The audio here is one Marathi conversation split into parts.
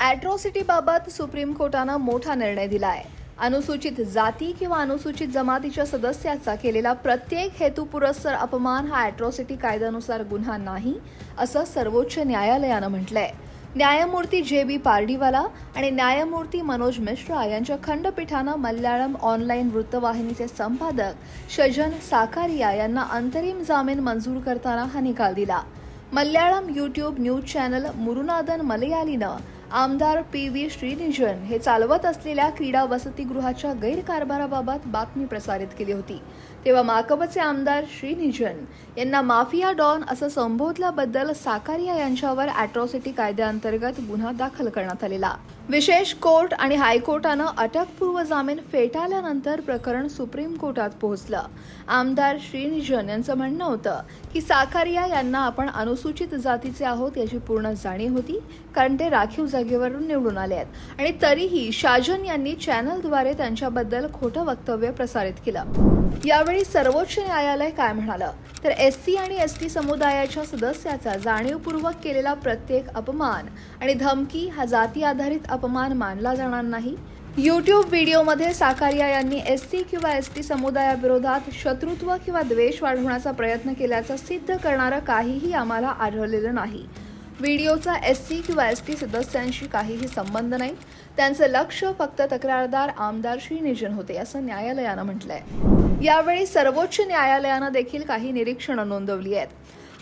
ॲट्रॉसिटीबाबत सुप्रीम कोर्टानं मोठा निर्णय दिला आहे अनुसूचित जाती किंवा अनुसूचित जमातीच्या सदस्याचा केलेला प्रत्येक हेतुपुरस्सर अपमान हा ॲट्रॉसिटी कायद्यानुसार गुन्हा नाही असं सर्वोच्च न्यायालयानं म्हटलंय. न्यायमूर्ती जे बी पारडीवाला आणि न्यायमूर्ती मनोज मिश्रा यांच्या खंडपीठानं मल्याळम ऑनलाईन वृत्तवाहिनीचे संपादक शजन साकारिया यांना अंतरिम जामीन मंजूर करताना हा निकाल दिला. Malayalam YouTube news channel Marunadan मलयालीनं आमदार पी व्ही श्रीनिजन हे चालवत असलेल्या क्रीडा वसतिगृहाच्या गैरकारभाराबाबत बातमी प्रसारित केली होती. तेव्हा माकपचे आमदार श्रीनिजन यांना माफिया डॉन असं संबोधल्याबद्दल साकारिया यांच्यावर अॅट्रॉसिटी कायद्याअंतर्गत गुन्हा दाखल करण्यात आलेला. विशेष कोर्ट आणि हायकोर्टानं अटकपूर्व जामीन फेटाळल्यानंतर प्रकरण सुप्रीम कोर्टात पोहोचलं. आमदार श्रीनिजन यांचं म्हणणं होतं की साकारिया यांना आपण अनुसूचित जातीचे आहोत याची पूर्ण जाणीव होती कारण ते राखीव जागेवरून निवडून आले आहेत. आणि तरीही शाजन यांनी चॅनलद्वारे त्यांच्याबद्दल खोटं वक्तव्य प्रसारित केलं. यावेळी सर्वोच्च न्यायालय काय म्हणालं? तर एस सी आणि एस टी समुदायाच्या सदस्याचा जाणीवपूर्वक केलेला प्रत्येक अपमान आणि धमकी हा जाती आधारित अपमान मानला जाणार नाही? युट्यूब व्हिडिओमध्ये साकारिया यांनी एस सी किंवा एस टी समुदायाविरोधात शत्रुत्व किंवा द्वेष वाढवण्याचा प्रयत्न केल्याचं सिद्ध करणारं काहीही आम्हाला आढळलेलं नाही. व्हिडिओचा एस सी किंवा एस टी सदस्यांशी काहीही संबंध नाही. त्यांचं लक्ष फक्त तक्रारदार आमदार श्रीनिजन होते असं न्यायालयानं म्हटलंय. यावेळी सर्वोच्च न्यायालयानं देखील काही निरीक्षणं नोंदवली आहेत.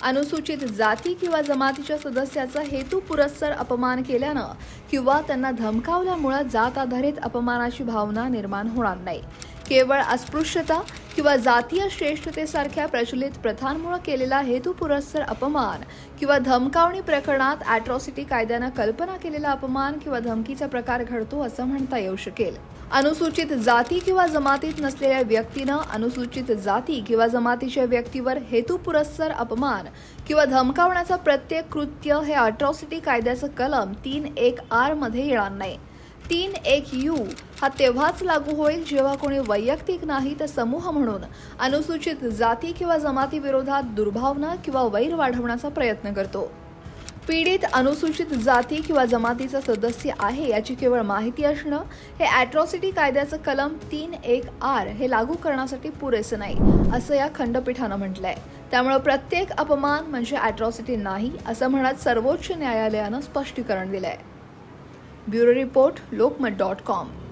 अनुसूचित जाती किंवा जमातीच्या सदस्याचा हेतू पुरस्सर अपमान केल्यानं किंवा त्यांना धमकावल्यामुळं जात आधारित अपमानाची भावना निर्माण होणार नाही. केवळ अस्पृश्यता किंवा जातीय श्रेष्ठतेसारख्या प्रचलित प्रथांमुळे केलेला हेतुपुरस्सर अपमान किंवा धमकावणी प्रकरणात अॅट्रॉसिटी कायद्यानं कल्पना केलेला अपमान किंवा धमकीचा प्रकार घडतो असं म्हणता येऊ शकेल. अनुसूचित जाती किंवा जमातीत नसलेल्या व्यक्तीनं अनुसूचित जाती किंवा जमातीच्या व्यक्तीवर हेतुपुरस्सर अपमान किंवा धमकावण्याचं प्रत्येक कृत्य हे अट्रॉसिटी कायद्याचं कलम तीन एक आरमध्ये येणार नाही. तीन एक यू. हा तेव्हाच लागू होईल जेव्हा कोणी वैयक्तिक नाही तर समूह म्हणून. अनुसूचित जाती किंवा जमाती विरोधात दुर्भावना किंवा वैर वाढवण्याचा प्रयत्न करतो. पीडित अनुसूचित जाती किंवा जमातीचा सदस्य आहे याची केवळ माहिती असणं हे ॲट्रॉसिटी कायद्याचं कलम तीन एक आर हे लागू करण्यासाठी पुरेसं नाही असं या खंडपीठानं म्हटलंय. त्यामुळे प्रत्येक अपमान म्हणजे ॲट्रॉसिटी नाही असं म्हणत सर्वोच्च न्यायालयानं स्पष्टीकरण दिलंय. Bureau Report, Lokmat.com.